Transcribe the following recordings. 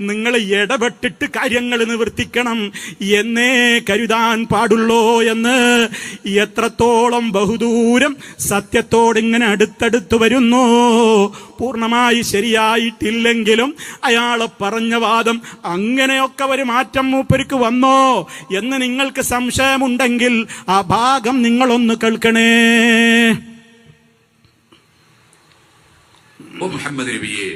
നിങ്ങൾ ഇടപെട്ടിട്ട് കാര്യങ്ങൾ നിവർത്തിക്കണം. എന്നേ കരുതാൻ പാടുള്ളോ എന്ന് എത്രത്തോളം ബഹുദൂരം സത്യത്തോട് ഇങ്ങനെ അടുത്തടുത്ത് വരുന്നു. പൂർണമായി ശരിയായിട്ടില്ലെങ്കിലും അയാളെ പറഞ്ഞ വാദം അങ്ങനെയൊക്കെ ഒരു മാറ്റം മൂപ്പർക്ക് വന്നോ എന്ന് നിങ്ങൾക്ക് സംശയമുണ്ടെങ്കിൽ ആ ഭാഗം നിങ്ങളൊന്ന് കേൾക്കണേ. മുഹമ്മദ് നബിയെ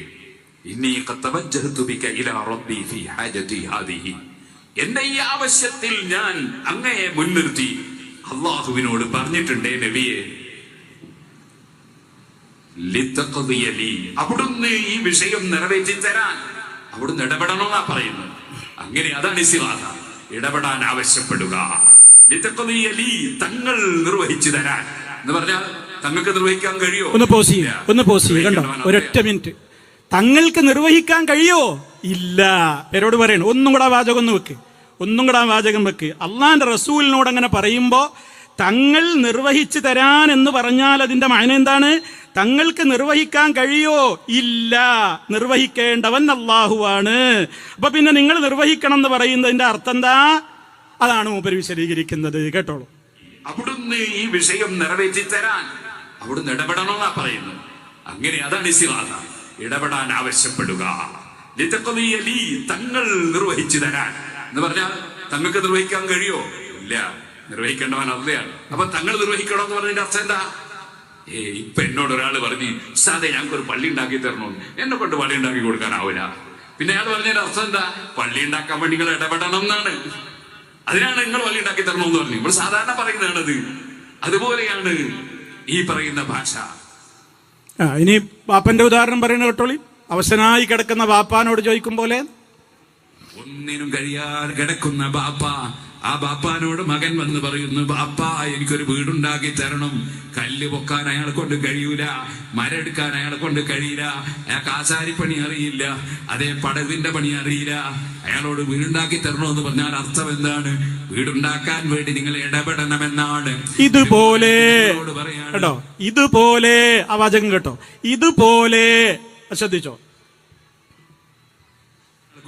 എന്റെ ഈ ആവശ്യത്തിൽ ഞാൻ അങ്ങയെ മുൻനിർത്തി അള്ളാഹുവിനോട് പറഞ്ഞിട്ടുണ്ടേ നബിയെ. അവിടുന്ന് ഈ വിഷയം നിറവേറ്റി തരാൻ അവിടുന്ന് ഇടപെടണമെന്നാ പറയുന്നത്. അങ്ങനെ അതാണ് ഇസ്തിഗാഥ ഇടപെടാൻ ആവശ്യപ്പെടുക. തങ്ങൾ നിർവഹിച്ചു തരാൻ. എന്ന് പറഞ്ഞാൽ തങ്ങൾക്ക് നിർവഹിക്കാൻ കഴിയോ? ഒന്ന് പോസ് ചെയ്യ് ഒന്ന് പോസ് ചെയ്യ് കണ്ടോ? ഒരൊറ്റ മിനിറ്റ്. തങ്ങൾക്ക് നിർവഹിക്കാൻ കഴിയോ? ഇല്ല. പേരോട് പറയണം ഒന്നും കൂടെ വാചകം ഒന്ന് വെക്ക്. ഒന്നും കൂടെ വാചകം വെക്ക്. അള്ളാന്റെ റസൂലിനോട് അങ്ങനെ പറയുമ്പോ തങ്ങൾ നിർവഹിച്ചു തരാൻ എന്ന് പറഞ്ഞാൽ അതിന്റെ മായന എന്താണ്? തങ്ങൾക്ക് നിർവഹിക്കാൻ കഴിയോ? ഇല്ല. നിർവഹിക്കേണ്ടവൻ അള്ളാഹുവാണ് അപ്പൊ പിന്നെ നിങ്ങൾ നിർവഹിക്കണം എന്ന് പറയുന്നതിന്റെ അർത്ഥം എന്താ? അതാണ് മൂപ്പര് വിശദീകരിക്കുന്നത്. കേട്ടോളൂ. അവിടുന്ന് ഈ വിഷയം നിറവേറ്റി തരാൻ അവിടുന്ന് ഇടപെടണമെന്നാ പറയുന്നത്. അങ്ങനെ അതാണ് ഇസ്തിഗാഥ ഇടപെടാൻ ആവശ്യപ്പെടുക. തങ്ങൾ നിർവഹിച്ചു തരാൻ. എന്ന് പറഞ്ഞാൽ തങ്ങൾക്ക് നിർവഹിക്കാൻ കഴിയോ? ഇല്ല. നിർവഹിക്കേണ്ടവൻ അള്ളയാണ് അപ്പൊ തങ്ങൾ നിർവഹിക്കണം എന്ന് പറഞ്ഞതിന്റെ അർത്ഥം എന്താ? ഏ ഇപ്പൊ എന്നോട് ഒരാൾ പറഞ്ഞു സാധേ ഞങ്ങൾക്ക് ഒരു പള്ളി ഉണ്ടാക്കി തരണോ. എന്നെ കൊണ്ട് പള്ളി ഉണ്ടാക്കി കൊടുക്കാനാവില്ല പിന്നെ അയാൾ പറഞ്ഞതിന്റെ അർത്ഥം എന്താ? പള്ളി ഉണ്ടാക്കാൻ വേണ്ടി നിങ്ങൾ ഇടപെടണം എന്നാണ്. അതിനാണ് നിങ്ങൾ പള്ളി ഉണ്ടാക്കി എന്ന് പറഞ്ഞു. നമ്മൾ സാധാരണ പറയുന്നതാണത്. അതുപോലെയാണ് ഈ പറയുന്ന ഭാഷ. ഇനി വാപ്പന്റെ ഉദാഹരണം പറയുന്ന കേട്ടോളി. അവശനായി കിടക്കുന്ന വാപ്പാനോട് ചോദിക്കും പോലെ ഒന്നിനും കഴിയാതെ കിടക്കുന്ന ബാപ്പ. ആ ബാപ്പാനോട് മകൻ വന്ന് പറയുന്നു ബാപ്പ എനിക്കൊരു വീടുണ്ടാക്കി തരണം. കല്ല് പൊക്കാൻ അയാളെ കൊണ്ട് കഴിയൂല മരെടുക്കാൻ അയാളെ കൊണ്ട് കഴിയില്ല അയാൾക്ക് ആശാരിപ്പണി അറിയില്ല അതേ പടവിന്റെ പണി അറിയില്ല. അയാളോട് വീടുണ്ടാക്കി എന്ന് പറഞ്ഞാൽ അർത്ഥം എന്താണ്? വീടുണ്ടാക്കാൻ വേണ്ടി നിങ്ങൾ ഇടപെടണമെന്നാണ്. ഇതുപോലെ കേട്ടോ ഇതുപോലെ ആ വാചകം കേട്ടോ. ഇതുപോലെ ശ്രദ്ധിച്ചോ.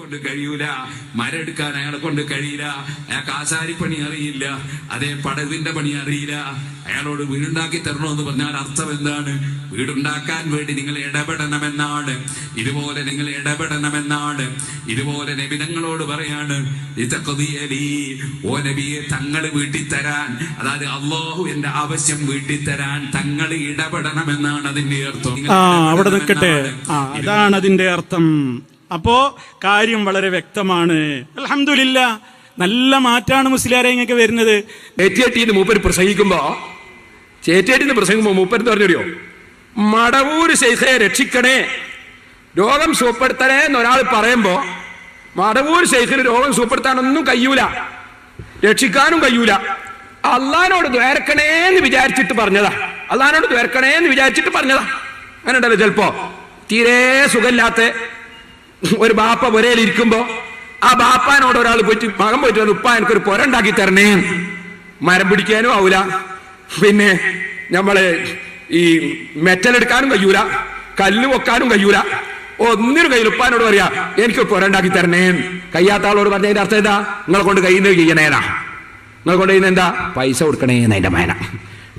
കൊണ്ട് കഴിയൂല. മരെടുക്കാൻ അയാളെ കൊണ്ട് കഴിയില്ല. അയാൾക്ക് ആശാരിപ്പണി അറിയില്ല. അതേ പടവിന്റെ പണി അറിയില്ല. അയാളോട് വീടുണ്ടാക്കി തരണമെന്ന് പറഞ്ഞാൽ അർത്ഥം എന്താണ്? വീടുണ്ടാക്കാൻ വേണ്ടി നിങ്ങൾ ഇടപെടണമെന്നാണ്. ഇതുപോലെ നിങ്ങൾ ഇടപെടണമെന്നാണ്. ഇതുപോലെ നബിതങ്ങളോട് പറയാണ്. ഓ നബിയെ തങ്ങൾ വീട്ടിൽ തരാൻ അതായത് അള്ളാഹു എന്റെ ആവശ്യം വീട്ടിൽ തരാൻ തങ്ങൾ ഇടപെടണമെന്നാണ് അതിന്റെ അർത്ഥം. അവിടെ നിൽക്കട്ടെ. അതാണ് അതിന്റെ അർത്ഥം. അപ്പോ കാര്യം വളരെ വ്യക്തമാണ്. അലഹമില്ല നല്ല മാറ്റാണ് മുസ്ലിയാരെ ഇങ്ങനെ വരുന്നത്. ചേറ്റിയെട്ടിന്ന് മൂപ്പര് പ്രസംഗിക്കുമ്പോ ചേറ്റിയെട്ടിന്ന് പ്രസംഗിക്കുമ്പോ മൂപ്പര് പറഞ്ഞോ മടവൂര് ശൈഖയെ രക്ഷിക്കണേ രോഗം സുഖപ്പെടുത്തണേ ഒരാൾ പറയുമ്പോ മടവൂർ ശൈഖിന് രോഗം സുഖപ്പെടുത്താനൊന്നും കഴിയൂല. രക്ഷിക്കാനും കഴിയൂല. അള്ളഹാനോട് ദ്വേർക്കണേ എന്ന് വിചാരിച്ചിട്ട് പറഞ്ഞതാ. അള്ളഹാനോട് ദ്വേർക്കണേ എന്ന് വിചാരിച്ചിട്ട് പറഞ്ഞതാ. അങ്ങനെ ഉണ്ടല്ലോ ചിലപ്പോ. തീരെ സുഖമില്ലാത്ത ഒരു ബാപ്പ പുരയിൽ ഇരിക്കുമ്പോ ആ ബാപ്പാനോട് ഒരാൾ പോയിട്ട് മകൻ പോയിട്ട് ഉപ്പ എനിക്കൊരു പുര ഉണ്ടാക്കി തരണേ. മരം പിടിക്കാനും ആവൂല. പിന്നെ നമ്മൾ ഈ മെറ്റൽ എടുക്കാനും കഴിയൂല. കല്ല് വെക്കാനും കഴിയൂല. ഒന്നിനും കയ്യിൽ ഉപ്പാനോട് പറയാ എനിക്ക് പുര ഉണ്ടാക്കി തരണേ. കയ്യാത്ത ആളോട് പറഞ്ഞതിന്റെ അർത്ഥം എന്താ? നിങ്ങളെ കൊണ്ട് കയ്യിൽ നിന്ന് ചെയ്യണേനാ നിങ്ങളെ കൊണ്ട് ചെയ്യുന്ന എന്താ? പൈസ കൊടുക്കണേ എന്നതിന്റെ മേന.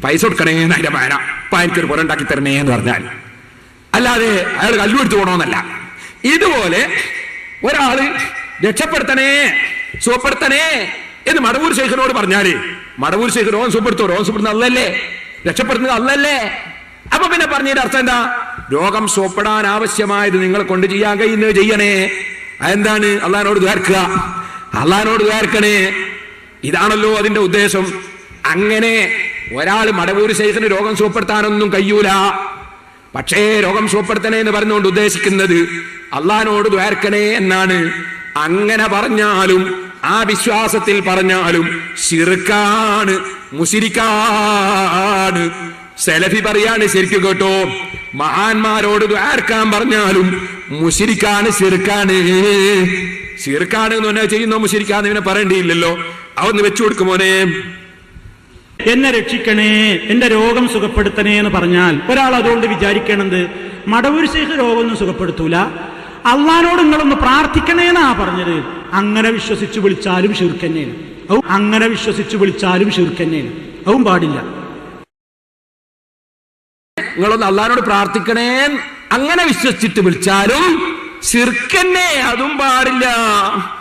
പൈസ കൊടുക്കണേ എന്നതിന്റെ മേന. ഉപ്പ എനിക്കൊരു പുര ഉണ്ടാക്കി തരണേ എന്ന് പറഞ്ഞാൽ. അല്ലാതെ അയാൾ കല്ലു എടുത്തു പോകണമെന്നല്ല ഇതുപോലെ ഒരാൾ രക്ഷപ്പെടുത്തണേ സുഖപ്പെടുത്തണേ എന്ന് മടവൂർ ശേഖരനോട് പറഞ്ഞാൽ മടവൂർ ശേഖർ രോഗം സുഖപ്പെടുത്തോ ഓൻ സുഖപ്പെടുന്ന അല്ലല്ലേ രക്ഷപ്പെടുത്തുന്നത് അല്ലല്ലേ അപ്പൊ പിന്നെ പറഞ്ഞതിന്റെ അർത്ഥം എന്താ? രോഗം സുഖപ്പെടാൻ ആവശ്യമായത് നിങ്ങളെ കൊണ്ട് ചെയ്യാൻ കഴിയുന്നത് ചെയ്യണേ. അതെന്താണ്? അള്ളഹാനോട് ദ്വാർക്കുക അള്ളഹാനോട് ദ്വാർക്കണേ ഇതാണല്ലോ അതിന്റെ ഉദ്ദേശം. അങ്ങനെ ഒരാൾ മടവൂർ ശേഖരന് രോഗം സുഖപ്പെടുത്താനൊന്നും കഴിയൂല. പക്ഷേ രോഗം സുഖപ്പെടുത്തണേ എന്ന് പറഞ്ഞുകൊണ്ട് ഉദ്ദേശിക്കുന്നത് അള്ളഹാനോട് ദ്വാർക്കണേ എന്നാണ്. അങ്ങനെ പറഞ്ഞാലും ആ വിശ്വാസത്തിൽ പറഞ്ഞാലും ശിർക്കാണ് മുസിരിക്കാണ് സെലഫി പറയാണ് ശരിക്കും കേട്ടോ. മഹാന്മാരോട് ദ്വാർക്കാൻ പറഞ്ഞാലും മുസിരിക്കാണ് ശിർക്കാണ്. ശിർക്കാണ് എന്ന് പറഞ്ഞാൽ ചെയ്യുന്നോ മുസിരിക്കാന്ന് ഇവനെ പറയേണ്ടിയില്ലല്ലോ. അതൊന്ന് വെച്ചു കൊടുക്കുമോനെ എന്നെ രക്ഷിക്കണേ എന്റെ രോഗം സുഖപ്പെടുത്തണേ എന്ന് പറഞ്ഞാൽ ഒരാൾ അതുകൊണ്ട് വിചാരിക്കണത് മടവൂർ ശേഖ് രോഗമൊന്നും സുഖപ്പെടുത്തൂല. അള്ളഹാനോട് നിങ്ങളൊന്ന് പ്രാർത്ഥിക്കണേന്നാ പറഞ്ഞത്. അങ്ങനെ വിശ്വസിച്ച് വിളിച്ചാലും ഷിർക്കന്നെയാണ് ഔ അങ്ങനെ വിശ്വസിച്ച് വിളിച്ചാലും ഷിർക്കന്നെയാണ് അതും പാടില്ല. നിങ്ങളൊന്ന് അള്ളഹാനോട് പ്രാർത്ഥിക്കണേ അങ്ങനെ വിശ്വസിച്ചിട്ട് വിളിച്ചാലും ശിർക്കന്നെ അതും പാടില്ല.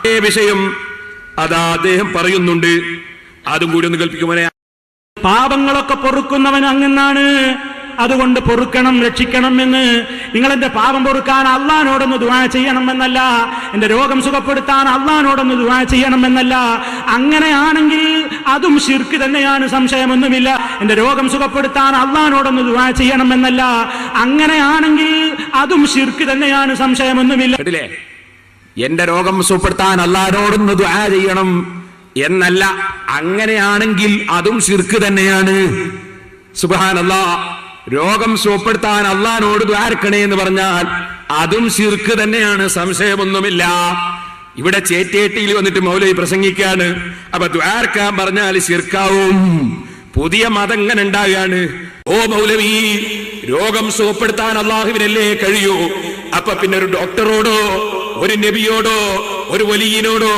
ഏ വിഷയം അതാ അദ്ദേഹം പറയുന്നുണ്ട്. അതും കൂടി ഒന്ന് കൽപ്പിക്കുമോനെ പാപങ്ങളൊക്കെ പൊറുക്കുന്നവൻ അങ്ങെന്നാണ് അതുകൊണ്ട് പൊറുക്കണം രക്ഷിക്കണം എന്ന്. നിങ്ങൾ എന്റെ പാപം പൊറുക്കാൻ അള്ളഹാനോടൊന്ന് ദുവാ ചെയ്യണമെന്നല്ല എന്റെ രോഗം സുഖപ്പെടുത്താൻ അള്ളഹാനോടൊന്ന് ദുവാ ചെയ്യണമെന്നല്ല അങ്ങനെയാണെങ്കിൽ അതും ശിർക്ക് തന്നെയാണ് സംശയമൊന്നുമില്ല. എന്റെ രോഗം സുഖപ്പെടുത്താൻ അള്ളഹാനോടൊന്ന് ദുവാ ചെയ്യണമെന്നല്ല അങ്ങനെയാണെങ്കിൽ അതും ശിർക്ക് തന്നെയാണ് സംശയമൊന്നുമില്ല. എന്റെ രോഗം സുഖപ്പെടുത്താൻ അള്ളഹാനോടൊന്ന് ദുവാ ചെയ്യണം. എന്നല്ല അങ്ങനെയാണെങ്കിൽ അതും ശിർക്ക് തന്നെയാണ്. സുബാനല്ല രോഗം സുഖപ്പെടുത്താൻ അള്ളഹാനോട് ദ്വാരക്കണേ എന്ന് പറഞ്ഞാൽ അതും ശിർക്ക് തന്നെയാണ് സംശയമൊന്നുമില്ല. ഇവിടെ ചേറ്റേട്ടിയിൽ വന്നിട്ട് മൗലവി പ്രസംഗിക്കാണ് അപ്പൊ ദ്വാരക്കാൻ പറഞ്ഞാൽ ശിർക്കാവും. പുതിയ മതങ്ങനെ ഉണ്ടാകാണ് ഓ മൗലവി രോഗം സുഖപ്പെടുത്താൻ അള്ളാഹുവിനല്ലേ കഴിയൂ? അപ്പൊ പിന്നെ ഒരു ഡോക്ടറോടോ ഒരു നബിയോടോ ഒരു വലിയനോടോ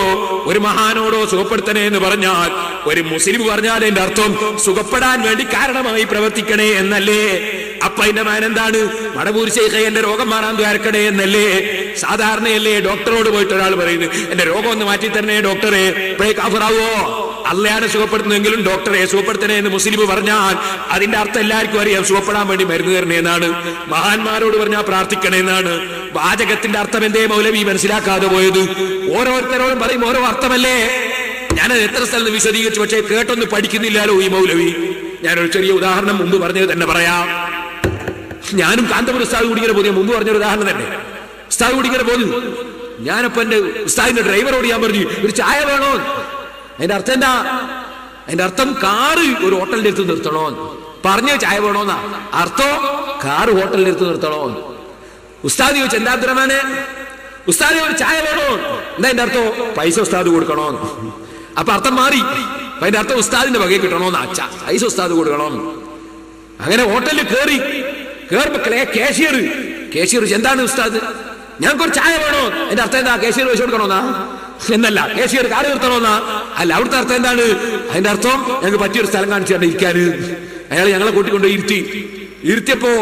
ഒരു മഹാനോടോ സുഖപ്പെടുത്തണേ എന്ന് പറഞ്ഞാൽ ഒരു മുസ്ലിം പറഞ്ഞാൽ എന്റെ അർത്ഥം സുഖപ്പെടാൻ വേണ്ടി കാരണമായി പ്രവർത്തിക്കണേ എന്നല്ലേ? അപ്പൊ അതിന്റെ എന്താണ്? മടവൂർ ശേഖ എന്റെ രോഗം മാറാൻ ദ്വാരക്കണേ എന്നല്ലേ? സാധാരണയല്ലേ ഡോക്ടറോട് പോയിട്ട് ഒരാൾ പറയുന്നത്. എന്റെ രോഗം ഒന്ന് മാറ്റി തരണേ ഡോക്ടറെ. ഇപ്പോഴേ കാഫറാവോ അല്ലയാണ് സുഖപ്പെടുത്തുന്നെങ്കിലും ഡോക്ടറെ സുഖപ്പെടുത്തണേ എന്ന് മുസ്ലിം പറഞ്ഞാൽ അതിന്റെ അർത്ഥം എല്ലാവർക്കും അറിയാം. സുഖപ്പെടാൻ വേണ്ടി മരുന്ന് തരണേ എന്നാണ്. മഹാന്മാരോട് പറഞ്ഞാൽ പ്രാർത്ഥിക്കണേ എന്നാണ്. വാചകത്തിന്റെ അർത്ഥം എന്തേ മൗലവി? മനസ്സിലാക്കാതെ പോയത്. ഓരോരുത്തരോടും പറയും ഓരോ അർത്ഥമല്ലേ? ഞാനത് എത്ര സ്ഥലത്ത് വിശദീകരിച്ചു പക്ഷേ കേട്ടൊന്നും പഠിക്കുന്നില്ലല്ലോ ഈ മൗലവി. ഞാനൊരു ചെറിയ ഉദാഹരണം മുമ്പ് പറഞ്ഞത് തന്നെ പറയാം. ഞാനും കാന്തപുരം ഉസ്താദ് കുടിക്കുന്ന പോയി മുമ്പ് പറഞ്ഞൊരു ഉദാഹരണം തന്നെ. ഉസ്താദ് കുടിക്കുന്ന പോന്നു ഞാനപ്പോ എന്റെ ഉസ്താദിന്റെ ഡ്രൈവറോട് ഞാൻ പറഞ്ഞു ഒരു ചായ വേണോ? അതിന്റെ അർത്ഥം എന്താ? അതിന്റെ അർത്ഥം കാറ് ഒരു ഹോട്ടലിന്റെ അടുത്ത് നിർത്തണോ പറഞ്ഞ ചായ വേണോന്നാ? അർത്ഥോ കാറ് ഹോട്ടലിന്റെ അടുത്ത് നിർത്തണോ ഉസ്താദി ചോദിച്ചു എന്താ അബ്ദുറഹ്മാനെ? ഉസ്താദി ഒരു ചായ വേണോ? എന്താ അതിന്റെ അർത്ഥം? പൈസ ഉസ്താദ് കൊടുക്കണോ അപ്പൊ അർത്ഥം മാറി. അതിന്റെ അർത്ഥം ഉസ്താദിന്റെ വകയിൽ കിട്ടണോന്ന്. അച്ഛ പൈസ ഉസ്താദ് കൊടുക്കണോ അങ്ങനെ ഹോട്ടലിൽ കയറി കേറുമ്പോ കേഷ്യർ കേഷ്യർ എന്താണ് ഉസ്താദ്? ഞങ്ങൾക്ക് ഒരു ചായ വേണോ? എന്റെ അർത്ഥം എന്താ? കേഷ്യർ പൈസ കൊടുക്കണോന്നാ? എന്നല്ല. കേഷ്യർ കാട് നിർത്തണമെന്നാ അല്ല അവിടുത്തെ അർത്ഥം എന്താണ്? അതിന്റെ അർത്ഥം ഞങ്ങൾക്ക് പറ്റിയൊരു സ്ഥലം കാണിച്ചു ഇരിക്കാന് അയാൾ ഞങ്ങളെ കൂട്ടിക്കൊണ്ട് ഇരുത്തി. ഇരുത്തിയപ്പോ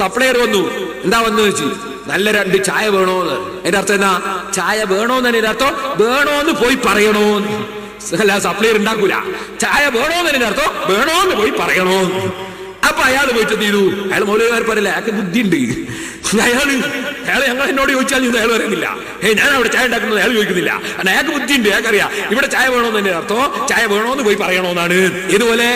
സപ്ലയർ വന്നു. എന്താ വന്നു വെച്ച് നല്ല രണ്ട് ചായ വേണോന്ന്. അതിന്റെ അർത്ഥം എന്താ ചായ വേണോന്ന് അതിന്റെ അർത്ഥം. വേണോന്ന് പോയി പറയണോ അല്ല സപ്ലയർ ഉണ്ടാക്കൂല. ചായ വേണോന്ന് അതിന്റെ അർത്ഥം. വേണോന്ന് പോയി പറയണോ അപ്പൊ അയാൾ പോയിട്ട് ചെയ്തു? അയാൾ മൗലവിമാർ പറയില്ല? അയാൾക്ക് ബുദ്ധിയുണ്ട്. അയാൾ അയാൾ ഞങ്ങൾ എന്നോട് ചോദിച്ചാൽ ഇത് അയാൾ പറയുന്നില്ല ഏ ഞാൻ അവിടെ ചായ ഉണ്ടാക്കുന്നത് അയാൾ ചോദിക്കുന്നില്ല. കാരണം അയാൾക്ക് ബുദ്ധിയുണ്ട് അയാൾക്കറിയാം ഇവിടെ ചായ വേണോന്ന് തന്നെ അർത്ഥം. ചായ വേണോന്ന് പോയി പറയണോന്നാണ്. ഇതുപോലെ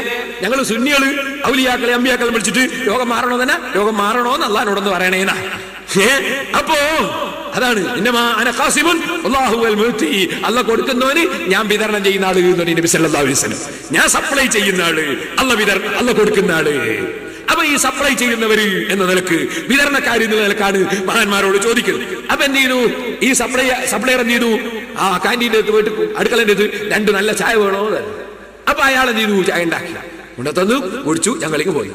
ഞങ്ങൾ സുന്നികൾ ഔലിയാക്കളെ അമ്പിയാക്കളെ വിളിച്ചിട്ട് രോഗം മാറണോ തന്നെ? രോഗം മാറണോന്ന് അള്ളഹാനോടൊന്ന് പറയണേനാ ഏ അപ്പോ അതാണ്. അല്ല കൊടുക്കുന്നവന് ഞാൻ വിതരണം ചെയ്യുന്ന ആൾ നബി സല്ലല്ലാഹു അലൈഹി വസല്ലം. ഞാൻ സപ്ലൈ ചെയ്യുന്ന ആൾ. അല്ല വിതരണം അല്ല കൊടുക്കുന്ന ആൾ. അപ്പൊ ഈ സപ്ലൈ ചെയ്യുന്നവര് എന്ന നിലയ്ക്ക് വിതരണക്കാരി എന്ന നിലക്കാണ് മഹാന്മാരോട് ചോദിക്കുന്നത്. അപ്പൊ എന്ത് ചെയ്തു? ഈ സപ്ലൈ സപ്ലൈർ എന്ത് ചെയ്തു? ആ കാന്റീന്റെ അടുത്ത് പോയിട്ട് അടുക്കളന്റെ അടുത്ത് രണ്ട് നല്ല ചായ വേണോ. അപ്പൊ അയാൾ എന്ത് ചെയ്തു? ചായ ഉണ്ടാക്കി. കൊണ്ടു കുടിച്ചു ഞങ്ങളിങ്ങ് പോയി.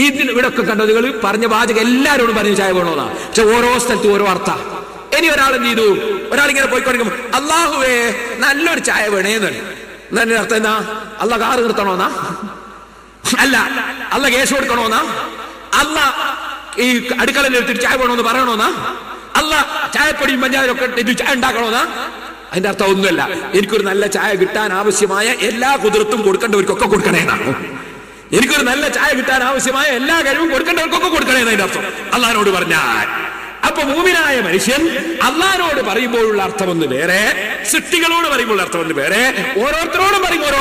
ഈ ഇതിന് ഇവിടെ ഒക്കെ കണ്ടോ നിങ്ങൾ പറഞ്ഞ വാചകം എല്ലാവരോടും പറഞ്ഞു ചായ വേണോന്നാ പക്ഷെ ഓരോ സ്ഥലത്തും ഓരോ അർത്ഥ ഇനി ഒരാൾ എന്ത് ചെയ്തു? ഒരാൾ ഇങ്ങനെ പോയിക്കൊണ്ടിരിക്കും അള്ളാഹുവേ നല്ലൊരു ചായ വേണേന്ന് എന്നതിന്റെ അർത്ഥം എന്നാ അള്ളാഹ് കാറ് നിർത്തണോന്നാ അല്ല അല്ല കേസ് കൊടുക്കണോന്നാ? അല്ല ഈ അടുക്കളയിൽ എടുത്തിട്ട് ചായ വേണോന്ന് പറയണോന്നാ? അല്ല ചായപ്പൊടിയും പഞ്ചായത്തും ഒക്കെ ഇട്ടിട്ട് ചായ ഉണ്ടാക്കണോന്നാ? അതിന്റെ അർത്ഥം ഒന്നുമല്ല. എനിക്കൊരു നല്ല ചായ കിട്ടാൻ ആവശ്യമായ എല്ലാ കുതിർത്തും കൊടുക്കേണ്ടവർക്കൊക്കെ കൊടുക്കണേന്നാണ് എനിക്കൊരു നല്ല ചായ കിട്ടാൻ ആവശ്യമായ എല്ലാ കഴിവും കൊടുക്കേണ്ടവർക്കൊക്കെ കൊടുക്കണേന്ന് അതിന്റെ അർത്ഥം. അള്ളഹാനോട് പറഞ്ഞാൽ. അപ്പൊ മൂമിനായ മനുഷ്യൻ അള്ളഹാനോട് പറയുമ്പോഴുള്ള അർത്ഥം ഒന്ന് വേറെ സൃഷ്ടികളോട് പറയുമ്പോഴുള്ള അർത്ഥം ഒന്ന് വേറെ ഓരോരുത്തരോടും പറയുമ്പോൾ ഓരോ